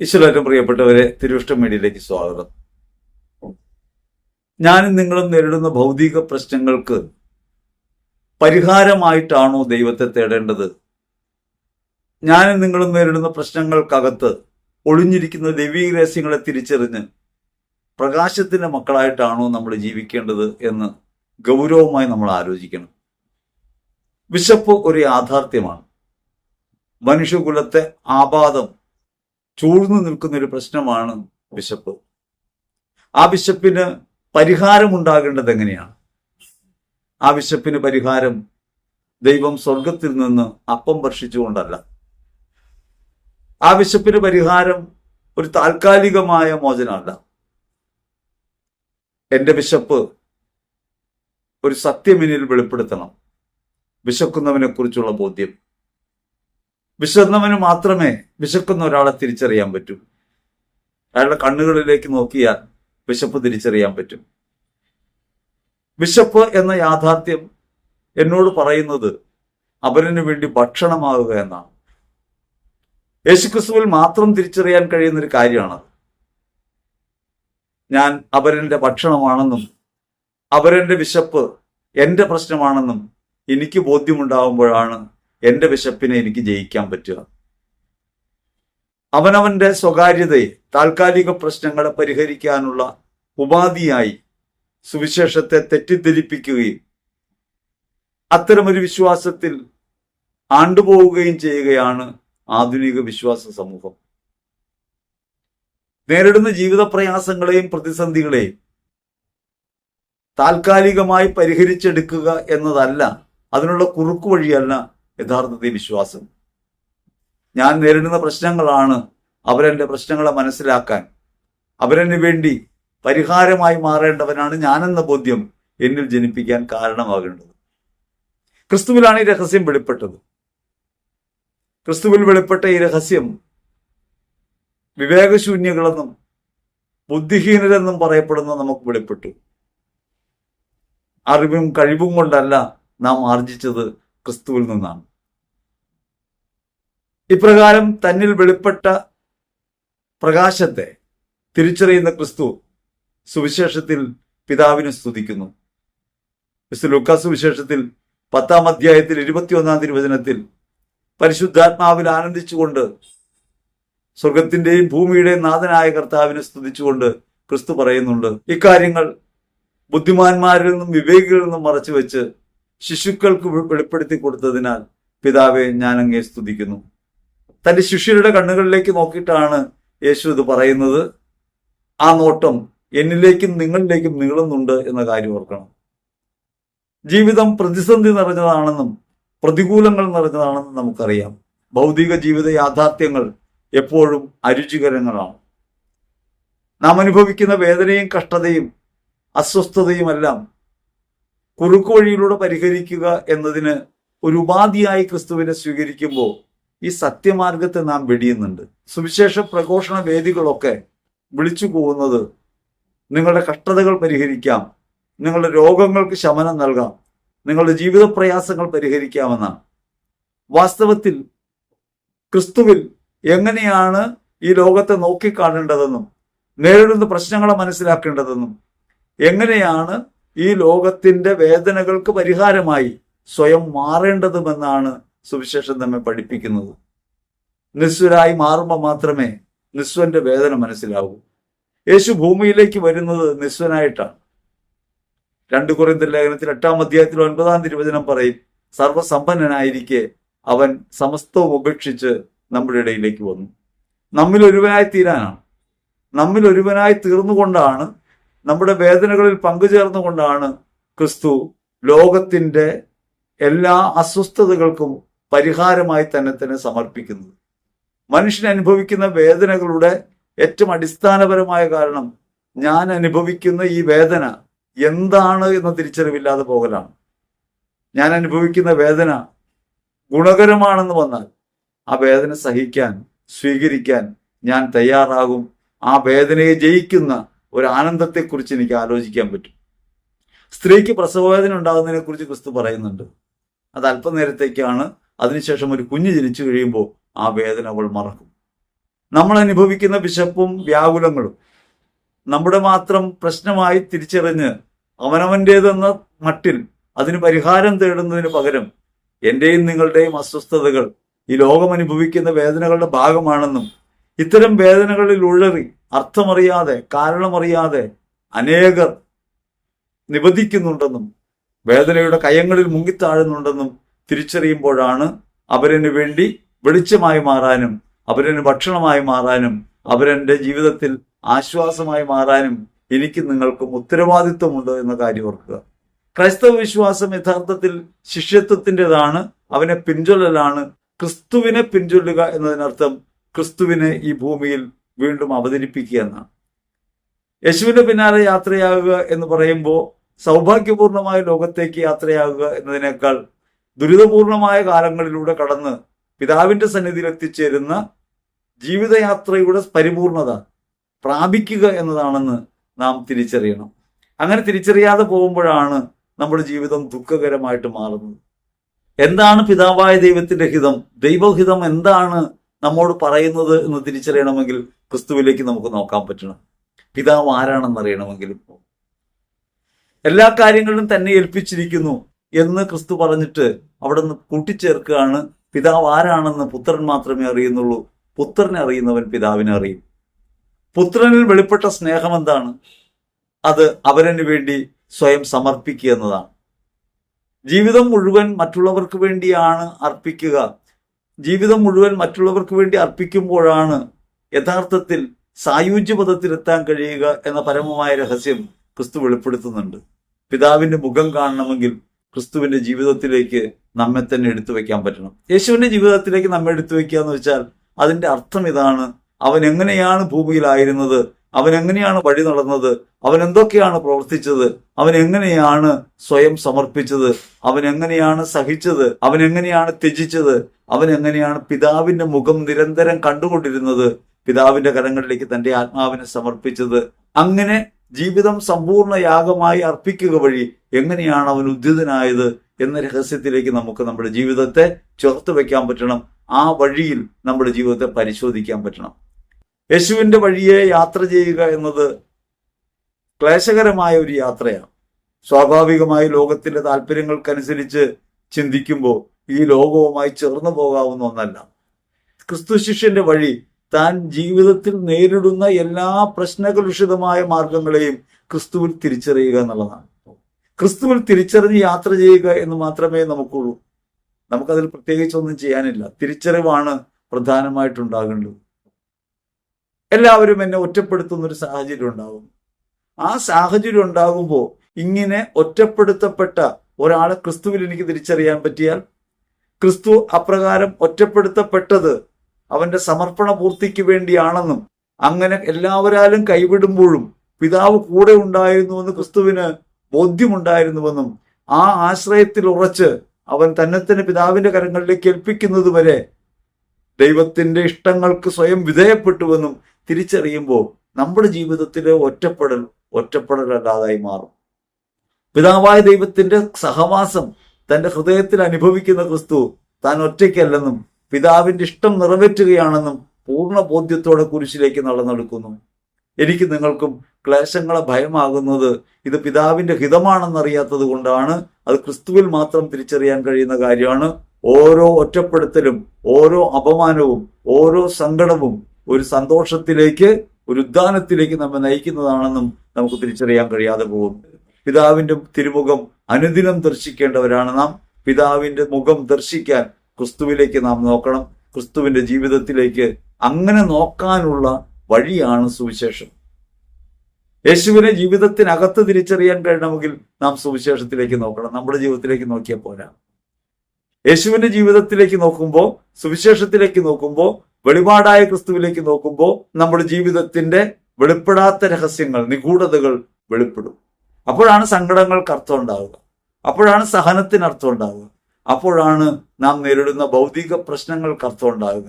ഈശ്വരേറ്റവും പ്രിയപ്പെട്ടവരെ തിരുവിഷ്ടം മീഡിയയിലേക്ക് സ്വാഗതം. ഞാനും നിങ്ങളും നേരിടുന്ന ഭൗതിക പ്രശ്നങ്ങൾക്ക് പരിഹാരമായിട്ടാണോ ദൈവത്തെ തേടേണ്ടത്? ഞാനും നിങ്ങളും നേരിടുന്ന പ്രശ്നങ്ങൾക്കകത്ത് ഒളിഞ്ഞിരിക്കുന്ന ദൈവീക രഹസ്യങ്ങളെ തിരിച്ചറിഞ്ഞ് പ്രകാശത്തിന്റെ മക്കളായിട്ടാണോ നമ്മൾ ജീവിക്കേണ്ടത് എന്ന് ഗൗരവമായി നമ്മൾ ആലോചിക്കണം. വിശപ്പ് ഒരു യാഥാർത്ഥ്യമാണ്. മനുഷ്യകുലത്തെ ആപാദം ചൂഴ്ന്നു നിൽക്കുന്ന ഒരു പ്രശ്നമാണ് വിശപ്പ് ആ വിശപ്പിന് പരിഹാരമുണ്ടാകേണ്ടത് എങ്ങനെയാണ്? ആ വിശപ്പിന് പരിഹാരം ദൈവം സ്വർഗത്തിൽ നിന്ന് അപ്പം വർഷിച്ചുകൊണ്ടല്ല ആ വിശപ്പിന് പരിഹാരം ഒരു താൽക്കാലികമായ മോചനമല്ല. എന്റെ വിശപ്പ് ഒരു സത്യമെനിൽ വെളിപ്പെടുത്തണം. വിശക്കുന്നവനെ കുറിച്ചുള്ള ബോധ്യം. വിശന്നവന് മാത്രമേ വിശക്കുന്ന ഒരാളെ തിരിച്ചറിയാൻ പറ്റൂ. അയാളുടെ കണ്ണുകളിലേക്ക് നോക്കിയാൽ വിശപ്പ് തിരിച്ചറിയാൻ പറ്റും. വിശപ്പ് എന്ന യാഥാർത്ഥ്യം എന്നോട് പറയുന്നത് അവരനു വേണ്ടി ഭക്ഷണമാവുക എന്നാണ്. യേശുക്രിസ്തുവിൽ മാത്രം തിരിച്ചറിയാൻ കഴിയുന്ന ഒരു കാര്യമാണ്. ഞാൻ അവരന്റെ ഭക്ഷണമാണെന്നും അവരന്റെ വിശപ്പ് എന്റെ പ്രശ്നമാണെന്നും എനിക്ക് ബോധ്യമുണ്ടാകുമ്പോഴാണ് എന്റെ വിശപ്പിനെ എനിക്ക് ജയിക്കാൻ പറ്റുക. അവനവന്റെ സ്വകാര്യതയെ താൽക്കാലിക പ്രശ്നങ്ങളെ പരിഹരിക്കാനുള്ള ഉപാധിയായി സുവിശേഷത്തെ തെറ്റിദ്ധരിപ്പിക്കുകയും അത്തരമൊരു വിശ്വാസത്തിൽ ആണ്ടുപോവുകയും ചെയ്യുകയാണ് ആധുനിക വിശ്വാസ സമൂഹം. നേരിടുന്ന ജീവിത പ്രയാസങ്ങളെയും പ്രതിസന്ധികളെയും താൽക്കാലികമായി പരിഹരിച്ചെടുക്കുക എന്നതല്ല അതിനുള്ള കുറുക്കു വഴിയല്ല യഥാർത്ഥത്തിൽ വിശ്വാസം. ഞാൻ നേരിടുന്ന പ്രശ്നങ്ങളാണ് അവരെന്റെ പ്രശ്നങ്ങളെ മനസ്സിലാക്കാൻ. അവരെന് വേണ്ടി പരിഹാരമായി മാറേണ്ടവനാണ് ഞാനെന്ന ബോധ്യം എന്നിൽ ജനിപ്പിക്കാൻ കാരണമാകേണ്ടത്. ക്രിസ്തുവിലാണ് ഈ രഹസ്യം വെളിപ്പെട്ടത്. ക്രിസ്തുവിൽ വെളിപ്പെട്ട ഈ രഹസ്യം വിവേകശൂന്യകളെന്നും ബുദ്ധിഹീനരെന്നും പറയപ്പെടുന്ന നമുക്ക് വെളിപ്പെട്ടു. അറിവും കഴിവും കൊണ്ടല്ല നാം ആർജിച്ചത് ക്രിസ്തുവിൽ നിന്നാണ്. ഇപ്രകാരം തന്നിൽ വെളിപ്പെട്ട പ്രകാശത്തെ തിരിച്ചറിയുന്ന ക്രിസ്തു സുവിശേഷത്തിൽ പിതാവിനെ സ്തുതിക്കുന്നു. ക്രിസ്തു ലുക്കാ സുവിശേഷത്തിൽ പത്താം അധ്യായത്തിൽ ഇരുപത്തിയൊന്നാം തിരുവചനത്തിൽ പരിശുദ്ധാത്മാവിൽ ആനന്ദിച്ചുകൊണ്ട് സ്വർഗത്തിന്റെയും ഭൂമിയുടെയും നാഥനായ കർത്താവിനെ സ്തുതിച്ചുകൊണ്ട് ക്രിസ്തു പറയുന്നുണ്ട്. ഇക്കാര്യങ്ങൾ ബുദ്ധിമാന്മാരിൽ നിന്നും വിവേകികളിൽ നിന്നും മറച്ചു വെച്ച് ശിശുക്കൾക്ക് വെളിപ്പെടുത്തി കൊടുത്തതിനാൽ പിതാവെ ഞാൻ സ്തുതിക്കുന്നു. തന്റെ ശിഷ്യരുടെ കണ്ണുകളിലേക്ക് നോക്കിയിട്ടാണ് യേശു ഇത് പറയുന്നത്. ആ നോട്ടം എന്നിലേക്കും നിങ്ങളിലേക്കും നീളുന്നുണ്ട് എന്ന കാര്യം ഓർക്കണം. ജീവിതം പ്രതിസന്ധി നിറഞ്ഞതാണെന്നും പ്രതികൂലങ്ങൾ നിറഞ്ഞതാണെന്നും നമുക്കറിയാം. ഭൗതിക ജീവിത യാഥാർത്ഥ്യങ്ങൾ എപ്പോഴും അരുചികരങ്ങളാണ്. നാം അനുഭവിക്കുന്ന വേദനയും കഷ്ടതയും അസ്വസ്ഥതയുമെല്ലാം കുറുക്കു വഴിയിലൂടെ പരിഹരിക്കുക എന്നതിന് ഒരു ഉപാധിയായി ക്രിസ്തുവിനെ സ്വീകരിക്കുമ്പോൾ ഈ സത്യമാർഗത്തെ നാം വെടിയുന്നുണ്ട്. സുവിശേഷ പ്രഘോഷണ വേദികളൊക്കെ വിളിച്ചു പോകുന്നത് നിങ്ങളുടെ കഷ്ടതകൾ പരിഹരിക്കാം. നിങ്ങളുടെ രോഗങ്ങൾക്ക് ശമനം നൽകാം. നിങ്ങളുടെ ജീവിത പ്രയാസങ്ങൾ പരിഹരിക്കാമെന്നാണ്. വാസ്തവത്തിൽ ക്രിസ്തുവിൽ എങ്ങനെയാണ് ഈ ലോകത്തെ നോക്കിക്കാണേണ്ടതെന്നും നേരിടുന്ന പ്രശ്നങ്ങളെ മനസ്സിലാക്കേണ്ടതെന്നും എങ്ങനെയാണ് ഈ ലോകത്തിന്റെ വേദനകൾക്ക് പരിഹാരമായി സ്വയം മാറേണ്ടതുമെന്നാണ് സുവിശേഷം നമ്മെ പഠിപ്പിക്കുന്നത്. നിസ്വരായി മാറുമ്പോൾ മാത്രമേ നിസ്വന്റെ വേദന മനസ്സിലാവൂ. യേശു ഭൂമിയിലേക്ക് വരുന്നത് നിസ്വനായിട്ടാണ് രണ്ടു കുറേന്ത ലേഖനത്തിൽ എട്ടാം അധ്യായത്തിൽ ഒൻപതാം തിരുവചനം പറയും സർവസമ്പന്നനായിരിക്കെ അവൻ സമസ്തവും ഉപേക്ഷിച്ച് നമ്മുടെ ഇടയിലേക്ക് വന്നു. നമ്മിൽ ഒരുവനായി തീരാനാണ്. നമ്മിൽ ഒരുവനായി തീർന്നുകൊണ്ടാണ് നമ്മുടെ വേദനകളിൽ പങ്കുചേർന്നുകൊണ്ടാണ് ക്രിസ്തു ലോകത്തിന്റെ എല്ലാ അസ്വസ്ഥതകൾക്കും പരിഹാരമായി തന്നെ തന്നെ സമർപ്പിക്കുന്നത്. മനുഷ്യൻ അനുഭവിക്കുന്ന വേദനകളുടെ ഏറ്റവും അടിസ്ഥാനപരമായ കാരണം ഞാൻ അനുഭവിക്കുന്ന ഈ വേദന എന്താണ് എന്ന തിരിച്ചറിവില്ലാതെ പോകലാണ്. ഞാൻ അനുഭവിക്കുന്ന വേദന ഗുണകരമാണെന്ന് വന്നാൽ ആ വേദന സഹിക്കാൻ സ്വീകരിക്കാൻ ഞാൻ തയ്യാറാകും. ആ വേദനയെ ജയിക്കുന്ന ഒരു ആനന്ദത്തെക്കുറിച്ച് എനിക്ക് ആലോചിക്കാൻ പറ്റും. സ്ത്രീക്ക് പ്രസവവേദന ഉണ്ടാകുന്നതിനെ കുറിച്ച് ക്രിസ്തു പറയുന്നുണ്ട്. അത് അല്പനേരത്തേക്കാണ് അതിനുശേഷം ഒരു കുഞ്ഞ് ജനിച്ചു കഴിയുമ്പോൾ ആ വേദന അവൾ മറക്കും. നമ്മൾ അനുഭവിക്കുന്ന വിശപ്പും വ്യാകുലങ്ങളും നമ്മുടെ മാത്രം പ്രശ്നമായി തിരിച്ചറിഞ്ഞ് അവനവന്റേതെന്ന മട്ടിൽ അതിന് പരിഹാരം തേടുന്നതിന് പകരം എന്റെയും നിങ്ങളുടെയും അസ്വസ്ഥതകൾ ഈ ലോകം അനുഭവിക്കുന്ന വേദനകളുടെ ഭാഗമാണെന്നും ഇത്തരം വേദനകളിൽ ഉഴറി അർത്ഥമറിയാതെ കാരണമറിയാതെ അനേകർ നിബന്ധിക്കുന്നുണ്ടെന്നും വേദനയുടെ കയങ്ങളിൽ മുങ്ങിത്താഴുന്നുണ്ടെന്നും തിരിച്ചറിയുമ്പോഴാണ് അവരന് വേണ്ടി വെളിച്ചമായി മാറാനും അവരന് ഭക്ഷണമായി മാറാനും അവരെന്റെ ജീവിതത്തിൽ ആശ്വാസമായി മാറാനും എനിക്ക് നിങ്ങൾക്കും ഉത്തരവാദിത്വമുണ്ട് എന്ന കാര്യം ഓർക്കുക. ക്രൈസ്തവ വിശ്വാസം യഥാർത്ഥത്തിൽ ശിഷ്യത്വത്തിന്റെതാണ് അവനെ പിൻചൊല്ലലാണ്. ക്രിസ്തുവിനെ പിൻചൊല്ലുക എന്നതിനർത്ഥം ക്രിസ്തുവിനെ ഈ ഭൂമിയിൽ വീണ്ടും അവതരിപ്പിക്കുക എന്നാണ്. യേശുവിന്റെ പിന്നാലെ യാത്രയാകുക എന്ന് പറയുമ്പോൾ സൗഭാഗ്യപൂർണമായ ലോകത്തേക്ക് യാത്രയാകുക എന്നതിനേക്കാൾ ദുരിതപൂർണമായ കാലങ്ങളിലൂടെ കടന്ന് പിതാവിന്റെ സന്നിധിയിൽ എത്തിച്ചേരുന്ന ജീവിതയാത്രയുടെ പരിപൂർണത പ്രാപിക്കുക എന്നതാണെന്ന് നാം തിരിച്ചറിയണം. അങ്ങനെ തിരിച്ചറിയാതെ പോകുമ്പോഴാണ് നമ്മുടെ ജീവിതം ദുഃഖകരമായിട്ട് മാറുന്നത്. എന്താണ് പിതാവായ ദൈവത്തിന്റെ ഹിതം? ദൈവഹിതം എന്താണ് നമ്മോട് പറയുന്നത് എന്ന് തിരിച്ചറിയണമെങ്കിൽ ക്രിസ്തുവിലേക്ക് നമുക്ക് നോക്കാൻ പറ്റണം. പിതാവ് ആരാണെന്ന് അറിയണമെങ്കിൽ എല്ലാ കാര്യങ്ങളിലും തന്നെ ഏൽപ്പിച്ചിരിക്കുന്നു എന്ന് ക്രിസ്തു പറഞ്ഞിട്ട് അവിടെ നിന്ന് കൂട്ടിച്ചേർക്കുകയാണ്. പിതാവ് ആരാണെന്ന് പുത്രൻ മാത്രമേ അറിയുന്നുള്ളൂ. പുത്രനെ അറിയുന്നവൻ പിതാവിനെ അറിയും. പുത്രനിൽ വെളിപ്പെട്ട സ്നേഹം എന്താണ്? അത് അവരന് വേണ്ടി സ്വയം സമർപ്പിക്കുക എന്നതാണ്. ജീവിതം മുഴുവൻ മറ്റുള്ളവർക്ക് വേണ്ടിയാണ് അർപ്പിക്കുക. ജീവിതം മുഴുവൻ മറ്റുള്ളവർക്ക് വേണ്ടി അർപ്പിക്കുമ്പോഴാണ് യഥാർത്ഥത്തിൽ സായുജ്യപഥത്തിലെത്താൻ കഴിയുക എന്ന പരമമായ രഹസ്യം ക്രിസ്തു വെളിപ്പെടുത്തുന്നുണ്ട്. പിതാവിന്റെ മുഖം കാണണമെങ്കിൽ ക്രിസ്തുവിന്റെ ജീവിതത്തിലേക്ക് നമ്മെ തന്നെ എടുത്തു വെക്കാൻ പറ്റണം. യേശുവിന്റെ ജീവിതത്തിലേക്ക് നമ്മെ എടുത്തു വെക്കുക എന്ന് വെച്ചാൽ അതിന്റെ അർത്ഥം ഇതാണ്. അവൻ എങ്ങനെയാണ് ഭൂമിയിലായിരുന്നത്? അവൻ എങ്ങനെയാണ് വഴി നടന്നത്? അവൻ എന്തൊക്കെയാണ് പ്രവർത്തിച്ചത്? അവൻ എങ്ങനെയാണ് സ്വയം സമർപ്പിച്ചത്? അവൻ എങ്ങനെയാണ് സഹിച്ചത്? അവൻ എങ്ങനെയാണ് ത്യജിച്ചത്? അവൻ എങ്ങനെയാണ് പിതാവിന്റെ മുഖം നിരന്തരം കണ്ടുകൊണ്ടിരുന്നത്? പിതാവിന്റെ കരങ്ങളിലേക്ക് തന്റെ ആത്മാവിനെ സമർപ്പിച്ചത്. അങ്ങനെ ജീവിതം സമ്പൂർണ യാഗമായി അർപ്പിക്കുക വഴി എങ്ങനെയാണ് അവൻ ഉദ്ധിതനായത് എന്ന രഹസ്യത്തിലേക്ക് നമുക്ക് നമ്മുടെ ജീവിതത്തെ ചേർത്ത് വെക്കാൻ പറ്റണം. ആ വഴിയിൽ നമ്മുടെ ജീവിതത്തെ പരിശോധിക്കാൻ പറ്റണം. യേശുവിന്റെ വഴിയെ യാത്ര ചെയ്യുക എന്നത് ക്ലേശകരമായ ഒരു യാത്രയാണ്. സ്വാഭാവികമായി ലോകത്തിന്റെ താല്പര്യങ്ങൾക്കനുസരിച്ച് ചിന്തിക്കുമ്പോൾ ഈ ലോകവുമായി ചേർന്നു പോകാവുന്ന ഒന്നല്ല. ക്രിസ്തു ശിഷ്യന്റെ വഴി താൻ ജീവിതത്തിൽ നേരിടുന്ന എല്ലാ പ്രശ്നകലുഷിതമായ മാർഗങ്ങളെയും ക്രിസ്തുവിൽ തിരിച്ചറിയുക എന്നുള്ളതാണ്. ക്രിസ്തുവിൽ തിരിച്ചറിഞ്ഞ് യാത്ര ചെയ്യുക എന്ന് മാത്രമേ നമുക്കുള്ളൂ. നമുക്കതിൽ പ്രത്യേകിച്ചൊന്നും ചെയ്യാനില്ല. തിരിച്ചറിവാണ് പ്രധാനമായിട്ടുണ്ടാകേണ്ടത്. എല്ലാവരും എന്നെ ഒറ്റപ്പെടുത്തുന്ന ഒരു സാഹചര്യം ഉണ്ടാകും. ആ സാഹചര്യം ഉണ്ടാകുമ്പോൾ ഇങ്ങനെ ഒറ്റപ്പെടുത്തപ്പെട്ട ഒരാളെ ക്രിസ്തുവിൽ എനിക്ക് തിരിച്ചറിയാൻ പറ്റിയാൽ ക്രിസ്തു അപ്രകാരം ഒറ്റപ്പെടുത്തപ്പെട്ടത് അവന്റെ സമർപ്പണ പൂർത്തിക്ക് വേണ്ടിയാണെന്നും അങ്ങനെ എല്ലാവരാലും കൈവിടുമ്പോഴും പിതാവ് കൂടെ ഉണ്ടായിരുന്നുവെന്ന് ക്രിസ്തുവിന് ബോധ്യമുണ്ടായിരുന്നുവെന്നും ആ ആശ്രയത്തിൽ ഉറച്ച് അവൻ തന്നെ തന്നെ പിതാവിന്റെ കരങ്ങളിലേക്ക് ഏൽപ്പിക്കുന്നത് വരെ ദൈവത്തിന്റെ ഇഷ്ടങ്ങൾക്ക് സ്വയം വിധേയപ്പെട്ടുവെന്നും തിരിച്ചറിയുമ്പോൾ നമ്മുടെ ജീവിതത്തിലെ ഒറ്റപ്പെടൽ ഒറ്റപ്പെടലല്ലാതായി മാറും. പിതാവായ ദൈവത്തിന്റെ സഹവാസം തന്റെ ഹൃദയത്തിൽ അനുഭവിക്കുന്ന ക്രിസ്തു താൻ ഒറ്റയ്ക്കല്ലെന്നും പിതാവിന്റെ ഇഷ്ടം നിറവേറ്റുകയാണെന്നും പൂർണ ബോധ്യത്തോടെ കുരിശിലേക്ക് നടന്നെടുക്കുന്നു. എനിക്ക് നിങ്ങൾക്കും ക്ലേശങ്ങളെ ഭയമാകുന്നത് ഇത് പിതാവിന്റെ ഹിതമാണെന്നറിയാത്തത് കൊണ്ടാണ്. അത് ക്രിസ്തുവിൽ മാത്രം തിരിച്ചറിയാൻ കഴിയുന്ന കാര്യമാണ്. ഓരോ ഒറ്റപ്പെടുത്തലും ഓരോ അപമാനവും ഓരോ സങ്കടവും ഒരു സന്തോഷത്തിലേക്ക് ഒരു ഉദ്ധാനത്തിലേക്ക് നമ്മെ നയിക്കുന്നതാണെന്നും നമുക്ക് തിരിച്ചറിയാൻ കഴിയാതെ പോകും. പിതാവിന്റെ തിരുമുഖം അനുദിനം ദർശിക്കേണ്ടവരാണ് നാം. പിതാവിന്റെ മുഖം ദർശിക്കാൻ ക്രിസ്തുവിലേക്ക് നാം നോക്കണം. ക്രിസ്തുവിന്റെ ജീവിതത്തിലേക്ക് അങ്ങനെ നോക്കാനുള്ള വഴിയാണ് സുവിശേഷം. യേശുവിനെ ജീവിതത്തിനകത്ത് തിരിച്ചറിയാൻ കഴിയണമെങ്കിൽ നാം സുവിശേഷത്തിലേക്ക് നോക്കണം. നമ്മുടെ ജീവിതത്തിലേക്ക് നോക്കിയാൽ പോരാ. യേശുവിന്റെ ജീവിതത്തിലേക്ക് നോക്കുമ്പോൾ സുവിശേഷത്തിലേക്ക് നോക്കുമ്പോൾ വെളിപാടായ ക്രിസ്തുവിലേക്ക് നോക്കുമ്പോൾ നമ്മുടെ ജീവിതത്തിന്റെ വെളിപ്പെടാത്ത രഹസ്യങ്ങൾ നിഗൂഢതകൾ വെളിപ്പെടും. അപ്പോഴാണ് സങ്കടങ്ങൾക്ക് അർത്ഥം ഉണ്ടാവുക. അപ്പോഴാണ് സഹനത്തിന് അർത്ഥം ഉണ്ടാവുക. അപ്പോഴാണ് നാം നേരിടുന്ന ഭൗതിക പ്രശ്നങ്ങൾക്ക് അർത്ഥമുണ്ടാകുക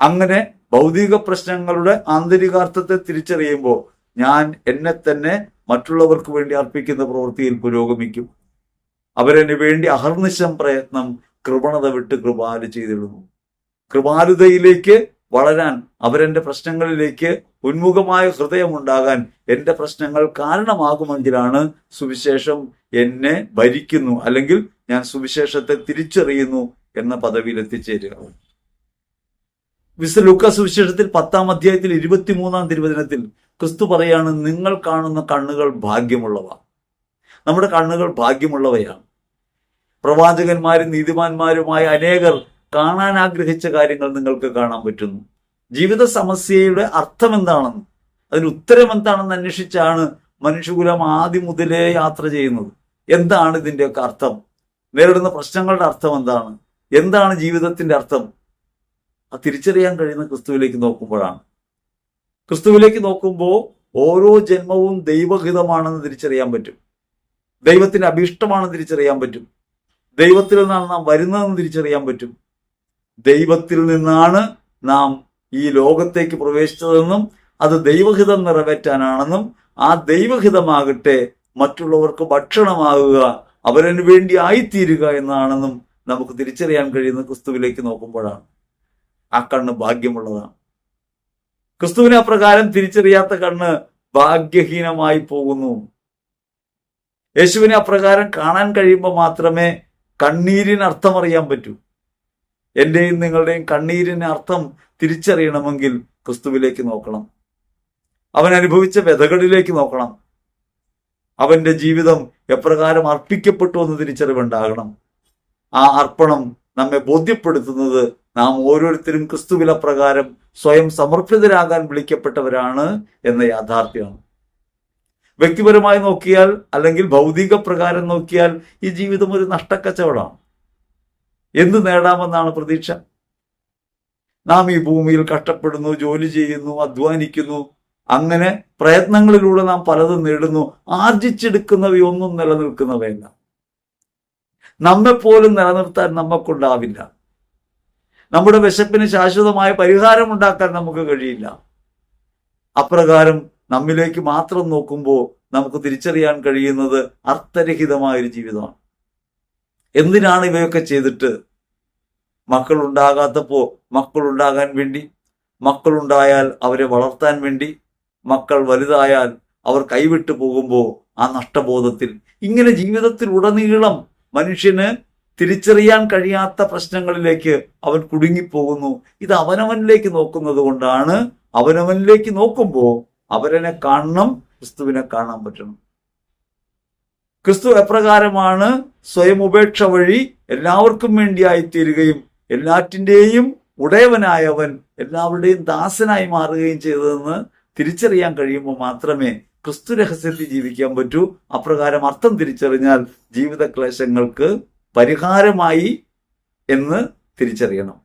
അങ്ങനെ ഭൗതിക പ്രശ്നങ്ങളുടെ ആന്തരികാർത്ഥത്തെ തിരിച്ചറിയുമ്പോൾ ഞാൻ എന്നെ തന്നെ മറ്റുള്ളവർക്ക് വേണ്ടി അർപ്പിക്കുന്ന പ്രവൃത്തിയിൽ പുരോഗമിക്കും. അവരെന്നെ വേണ്ടി അഹർനിശം പ്രയത്നം കൃപണത വിട്ട് കൃപാലു ചെയ്തിടുന്നു. കൃപാലുതയിലേക്ക് വളരാൻ അവരെന്റെ പ്രശ്നങ്ങളിലേക്ക് ഉന്മുഖമായ ഹൃദയമുണ്ടാകാൻ എന്റെ പ്രശ്നങ്ങൾ കാരണമാകുമെങ്കിലാണ് സുവിശേഷം എന്നെ ഭരിക്കുന്നു. അല്ലെങ്കിൽ ഞാൻ സുവിശേഷത്തെ തിരിച്ചറിയുന്നു എന്ന പദവിയിൽ എത്തിച്ചേരുക. വിശുദ്ധ ലൂക്ക സുവിശേഷത്തിൽ പത്താം അധ്യായത്തിൽ ഇരുപത്തിമൂന്നാം തിരുവചനത്തിൽ ക്രിസ്തു പറയാണ് നിങ്ങൾ കാണുന്ന കണ്ണുകൾ ഭാഗ്യമുള്ളവ. നമ്മുടെ കണ്ണുകൾ ഭാഗ്യമുള്ളവയാണ്. പ്രവാചകന്മാരും നീതിമാന്മാരുമായ അനേകർ കാണാൻ ആഗ്രഹിച്ച കാര്യങ്ങൾ നിങ്ങൾക്ക് കാണാൻ പറ്റുന്നു. ജീവിത സമസ്യയുടെ അർത്ഥം എന്താണെന്ന് അതിന് ഉത്തരം എന്താണെന്ന് അന്വേഷിച്ചാണ് മനുഷ്യകുലം ആദ്യം മുതലേ യാത്ര ചെയ്യുന്നത്. എന്താണ് ഇതിന്റെയൊക്കെ അർത്ഥം? നേരിടുന്ന പ്രശ്നങ്ങളുടെ അർത്ഥം എന്താണ്? എന്താണ് ജീവിതത്തിന്റെ അർത്ഥം? ആ തിരിച്ചറിയാൻ കഴിയുന്ന ക്രിസ്തുവിലേക്ക് നോക്കുമ്പോഴാണ്. ക്രിസ്തുവിലേക്ക് നോക്കുമ്പോൾ ഓരോ ജന്മവും ദൈവഹിതമാണെന്ന് തിരിച്ചറിയാൻ പറ്റും. ദൈവത്തിന്റെ അഭീഷ്ടമാണെന്ന് തിരിച്ചറിയാൻ പറ്റും. ദൈവത്തിൽ നിന്നാണ് നാം വരുന്നതെന്ന് തിരിച്ചറിയാൻ പറ്റും. ദൈവത്തിൽ നിന്നാണ് നാം ഈ ലോകത്തേക്ക് പ്രവേശിച്ചതെന്നും അത് ദൈവഹിതം നിറവേറ്റാനാണെന്നും ആ ദൈവഹിതമാകട്ടെ മറ്റുള്ളവർക്ക് ഭക്ഷണമാകുക അവരന് വേണ്ടി ആയിത്തീരുക എന്നാണെന്നും നമുക്ക് തിരിച്ചറിയാൻ കഴിയുന്ന ക്രിസ്തുവിലേക്ക് നോക്കുമ്പോഴാണ്. ആ കണ്ണ് ഭാഗ്യമുള്ളതാണ്. ക്രിസ്തുവിനെ അപ്രകാരം തിരിച്ചറിയാത്ത കണ്ണ് ഭാഗ്യഹീനമായി പോകുന്നു. യേശുവിനെ അപ്രകാരം കാണാൻ കഴിയുമ്പോൾ മാത്രമേ കണ്ണീരിന് അർത്ഥം അറിയാൻ പറ്റൂ. എന്റെയും നിങ്ങളുടെയും കണ്ണീരിന് അർത്ഥം തിരിച്ചറിയണമെങ്കിൽ ക്രിസ്തുവിലേക്ക് നോക്കണം. അവൻ അനുഭവിച്ച വ്യതകളിലേക്ക് നോക്കണം. അവന്റെ ജീവിതം എപ്രകാരം അർപ്പിക്കപ്പെട്ടു എന്ന് തിരിച്ചറിവുണ്ടാകണം. ആ അർപ്പണം നമ്മെ ബോധ്യപ്പെടുത്തുന്നത് നാം ഓരോരുത്തരും ക്രിസ്തുവില പ്രകാരം സ്വയം സമർപ്പിതരാകാൻ വിളിക്കപ്പെട്ടവരാണ് എന്ന യാഥാർത്ഥ്യമാണ്. വ്യക്തിപരമായി നോക്കിയാൽ അല്ലെങ്കിൽ ഭൗതിക പ്രകാരം നോക്കിയാൽ ഈ ജീവിതം ഒരു നഷ്ടക്കച്ചവടമാണ്. എന്ത് നേടാമെന്നാണ് പ്രതീക്ഷ? നാം ഈ ഭൂമിയിൽ കഷ്ടപ്പെടുന്നു ജോലി ചെയ്യുന്നു അധ്വാനിക്കുന്നു അങ്ങനെ പ്രയത്നങ്ങളിലൂടെ നാം പലതും നേടുന്നു. ആർജിച്ചെടുക്കുന്നവയൊന്നും നിലനിൽക്കുന്നവയല്ല. നമ്മെപ്പോലും നിലനിർത്താൻ നമുക്കുണ്ടാവില്ല നമ്മുടെ വിശപ്പിന് ശാശ്വതമായ പരിഹാരം ഉണ്ടാക്കാൻ നമുക്ക് കഴിയില്ല. അപ്രകാരം നമ്മിലേക്ക് മാത്രം നോക്കുമ്പോൾ നമുക്ക് തിരിച്ചറിയാൻ കഴിയുന്നത് അർത്ഥരഹിതമായ ഒരു ജീവിതമാണ്. എന്തിനാണ് ഇവയൊക്കെ ചെയ്തിട്ട്? മക്കൾ ഉണ്ടാകാൻ വേണ്ടി മക്കളുണ്ടായാൽ അവരെ വളർത്താൻ വേണ്ടി മക്കൾ വലുതായാൽ അവർ കൈവിട്ടു പോകുമ്പോൾ ആ നഷ്ടബോധത്തിൽ ഇങ്ങനെ ജീവിതത്തിൽ ഉടനീളം മനുഷ്യന് തിരിച്ചറിയാൻ കഴിയാത്ത പ്രശ്നങ്ങളിലേക്ക് അവൻ കുടുങ്ങിപ്പോകുന്നു. ഇത് അവനവനിലേക്ക് നോക്കുന്നത് കൊണ്ടാണ് അവനവനിലേക്ക് നോക്കുമ്പോൾ അവരനെ കാണണം ക്രിസ്തുവിനെ കാണാൻ പറ്റണം. ക്രിസ്തു എപ്രകാരമാണ് സ്വയം ഉപേക്ഷ വഴി എല്ലാവർക്കും വേണ്ടിയായി തീരുകയും എല്ലാറ്റിന്റെയും ഉടയവനായവൻ എല്ലാവരുടെയും ദാസനായി മാറുകയും ചെയ്തതെന്ന് തിരിച്ചറിയാൻ കഴിയുമ്പോൾ മാത്രമേ ക്രിസ്തു രഹസ്യത്തിൽ ജീവിക്കാൻ പറ്റൂ. അപ്രകാരം അർത്ഥം തിരിച്ചറിഞ്ഞാൽ ജീവിത ക്ലേശങ്ങൾക്ക് പരിഹാരമായി എന്ന് തിരിച്ചറിയണം.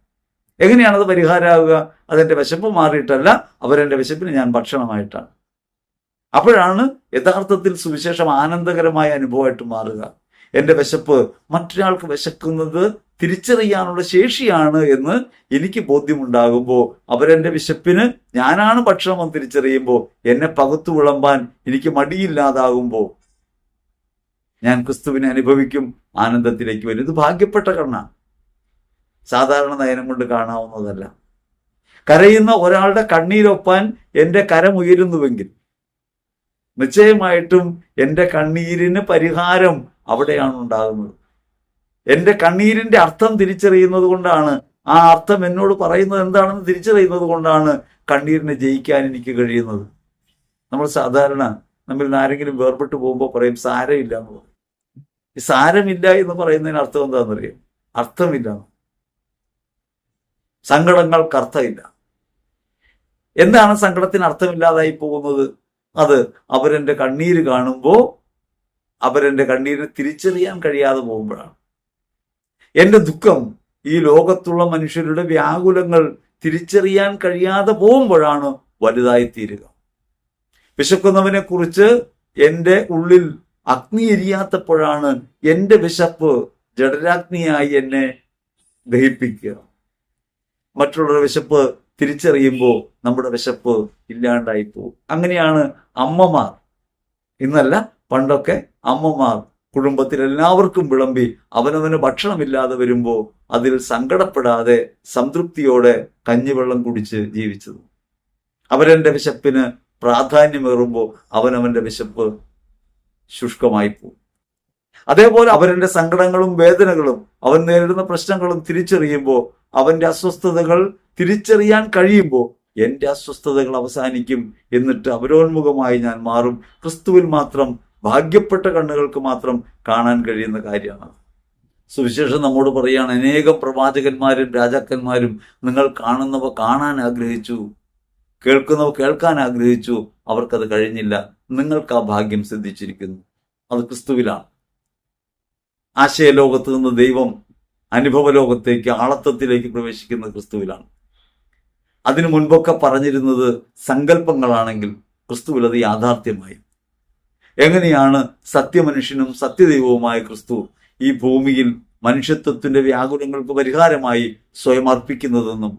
എങ്ങനെയാണത് പരിഹാരമാവുക? അതെന്റെ വിശപ്പ് മാറിയിട്ടല്ല അവരെന്റെ വിശപ്പിന് ഞാൻ ഭക്ഷണമായിട്ടാണ്. അപ്പോഴാണ് യഥാർത്ഥത്തിൽ സുവിശേഷം ആനന്ദകരമായ അനുഭവമായിട്ട് മാറുക. എന്റെ വിശപ്പ് മറ്റൊരാൾക്ക് വിശക്കുന്നത് തിരിച്ചറിയാനുള്ള ശേഷിയാണ് എന്ന് എനിക്ക് ബോധ്യമുണ്ടാകുമ്പോൾ അവരെന്റെ വിശപ്പിന് ഞാനാണ് ഭക്ഷണം തിരിച്ചറിയുമ്പോൾ എന്നെ പകുത്തു വിളമ്പാൻ എനിക്ക് മടിയില്ലാതാകുമ്പോൾ ഞാൻ ക്രിസ്തുവിനെ അനുഭവിക്കും ആനന്ദത്തിലേക്ക് വരും. ഇത് ഭാഗ്യപ്പെട്ട കണ്ണാണ് സാധാരണ നയനം കൊണ്ട് കാണാവുന്നതല്ല. കരയുന്ന ഒരാളുടെ കണ്ണീരൊപ്പാൻ എന്റെ കരമുയരുന്നുവെങ്കിൽ നിശ്ചയമായിട്ടും എന്റെ കണ്ണീരിന് പരിഹാരം അവിടെയാണ് ഉണ്ടാകുന്നത്. എന്റെ കണ്ണീരിന്റെ അർത്ഥം തിരിച്ചറിയുന്നത് കൊണ്ടാണ് ആ അർത്ഥം എന്നോട് പറയുന്നത് എന്താണെന്ന് തിരിച്ചറിയുന്നത് കൊണ്ടാണ് കണ്ണീരിനെ ജയിക്കാൻ എനിക്ക് കഴിയുന്നത്. നമ്മൾ സാധാരണ നമ്മിൽ നിന്ന് ആരെങ്കിലും വേർപെട്ട് പോകുമ്പോൾ പറയും സാരമില്ല എന്ന് പറയും. സാരമില്ല എന്ന് പറയുന്നതിന് അർത്ഥം എന്താണെന്നറിയാം? അർത്ഥമില്ല. സങ്കടങ്ങൾക്ക് അർത്ഥമില്ല. എന്താണ് സങ്കടത്തിന് അർത്ഥമില്ലാതായി പോകുന്നത്? അത് അവരെ കണ്ണീര് കാണുമ്പോൾ അവരെന്റെ കണ്ണീരിനെ തിരിച്ചറിയാൻ കഴിയാതെ പോകുമ്പോഴാണ്. എന്റെ ദുഃഖം ഈ ലോകത്തുള്ള മനുഷ്യരുടെ വ്യാകുലങ്ങൾ തിരിച്ചറിയാൻ കഴിയാതെ പോകുമ്പോഴാണ് വലുതായി തീരുക വിശക്കുന്നവനെ കുറിച്ച് എന്റെ ഉള്ളിൽ അഗ്നി എരിയാത്തപ്പോഴാണ് എന്റെ വിശപ്പ് ജഡരാഗ്നിയായി എന്നെ ദഹിപ്പിക്കുക. മറ്റുള്ളവരുടെ വിശപ്പ് തിരിച്ചറിയുമ്പോൾ നമ്മുടെ വിശപ്പ് ഇല്ലാണ്ടായി പോകും അങ്ങനെയാണ് അമ്മമാർ. ഇന്നല്ല പണ്ടൊക്കെ അമ്മമാർ കുടുംബത്തിലെല്ലാവർക്കും വിളമ്പി അവനവന് ഭക്ഷണമില്ലാതെ വരുമ്പോൾ അതിൽ സങ്കടപ്പെടാതെ സംതൃപ്തിയോടെ കഞ്ഞിവെള്ളം കുടിച്ച് ജീവിച്ചത്. അവരെന്റെ വിശപ്പിന് പ്രാധാന്യമേറുമ്പോൾ അവനവന്റെ വിശപ്പ് ശുഷ്കമായി പോകും അതേപോലെ അവരുടെ സങ്കടങ്ങളും വേദനകളും അവൻ നേരിടുന്ന പ്രശ്നങ്ങളും തിരിച്ചറിയുമ്പോൾ അവന്റെ അസ്വസ്ഥതകൾ തിരിച്ചറിയാൻ കഴിയുമ്പോൾ എന്റെ അസ്വസ്ഥതകൾ അവസാനിക്കും എന്നിട്ട് അവരോന്മുഖമായി ഞാൻ മാറും. ക്രിസ്തുവിൽ മാത്രം ഭാഗ്യപ്പെട്ട കണ്ണുകൾക്ക് മാത്രം കാണാൻ കഴിയുന്ന കാര്യമാണ്. സുവിശേഷം നമ്മോട് പറയുകയാണ് അനേകം പ്രവാചകന്മാരും രാജാക്കന്മാരും നിങ്ങൾ കാണുന്നവ കാണാൻ ആഗ്രഹിച്ചു. കേൾക്കുന്നവ കേൾക്കാൻ ആഗ്രഹിച്ചു. അവർക്കത് കഴിഞ്ഞില്ല. നിങ്ങൾക്ക് ആ ഭാഗ്യം സിദ്ധിച്ചിരിക്കുന്നു. അത് ക്രിസ്തുവിലാണ്. ആശയലോകത്ത് നിന്ന് ദൈവം അനുഭവ ലോകത്തേക്ക് ആളത്വത്തിലേക്ക് പ്രവേശിക്കുന്ന ക്രിസ്തുവിലാണ്. അതിനു മുൻപൊക്കെ പറഞ്ഞിരുന്നത് സങ്കല്പങ്ങളാണെങ്കിൽ ക്രിസ്തുവിൽ അത് യാഥാർത്ഥ്യമായി. എങ്ങനെയാണ് സത്യമനുഷ്യനും സത്യദൈവവുമായ ക്രിസ്തു ഈ ഭൂമിയിൽ മനുഷ്യത്വത്തിന്റെ വ്യാകുലങ്ങൾക്ക് പരിഹാരമായി സ്വയം അർപ്പിക്കുന്നതെന്നും